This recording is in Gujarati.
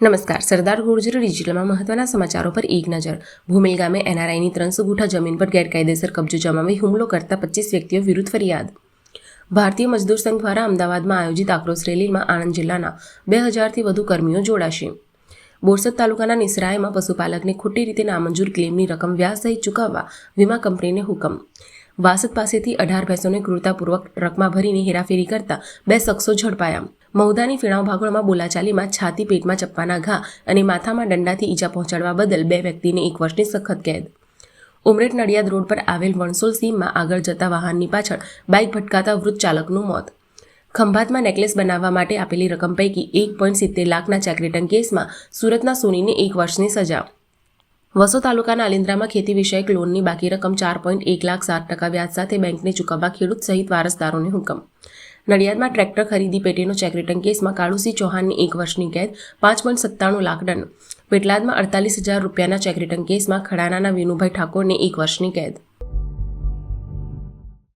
નમસ્કાર. સરદાર ગુર્જર ડિજિટલમાં મહત્વના સમાચારો પર એક નજર. ભૂમિલ ગામે એનઆરઆઈની ત્રણસો ગુઠા જમીન પર ગેરકાયદેસર કબજો જમાવી હુમલો કરતા પચીસ વ્યક્તિઓ વિરુદ્ધ ફરિયાદ. ભારતીય મજદૂર સંઘ દ્વારા અમદાવાદમાં આયોજિત આક્રોશ રેલીમાં આણંદ જિલ્લાના બે હજારથી વધુ કર્મીઓ જોડાશે. બોરસદ તાલુકાના નિસરાયમાં પશુપાલકને ખોટી રીતે નામંજૂર ક્લેમની રકમ વ્યાજ સહિત ચૂકવવા વીમા કંપનીને હુકમ. વાસદ પાસેથી અઢાર ભેંસોને ક્રૂરતાપૂર્વક ટ્રકમાં ભરીને હેરાફેરી કરતા બે શખ્સો ઝડપાયા. મહુદાની ફીણાવ ભાગોળમાં બોલાચાલીમાં છાતી પેટમાં ચપ્પાના ઘા અને માથામાં દંડાથી ઈજા પહોંચાડવા બદલ બે વ્યક્તિને એક વર્ષની સખત કેદ. ઉમરેઠ નડિયાદ રોડ પર આવેલ વણસોલ સીમમાં આગળ જતા વાહનની પાછળ બાઇક ભટકાતા વૃદ્ધ ચાલકનું મોત. ખંભાતમાં નેકલેસ બનાવવા માટે આપેલી રકમ પૈકી એક પોઈન્ટ સિત્તેર લાખના ચેક કેસમાં સુરતના સોનીને એક વર્ષની સજા. વસો તાલુકાના અલિન્દ્રામાં ખેતી વિષયક લોનની બાકી રકમ ચાર પોઈન્ટ એક લાખ સાત ટકા વ્યાજ સાથે બેંકને ચૂકવવા ખેડૂત સહિત વારસદારોને હુકમ. નડિયાદમાં ટ્રેક્ટર ખરીદી પેટેનો ચેક રિટર્ન કેસમાં કાળુસિંહ ચૌહાણની એક વર્ષની કેદ, પાંચ પોઈન્ટ સત્તાણું લાખ દંડ. પેટલાદમાં અડતાલીસ હજાર રૂપિયાના ચેક રિટર્ન કેસમાં ખડાનાના વિનુભાઈ ઠાકોરને એક વર્ષની કેદ.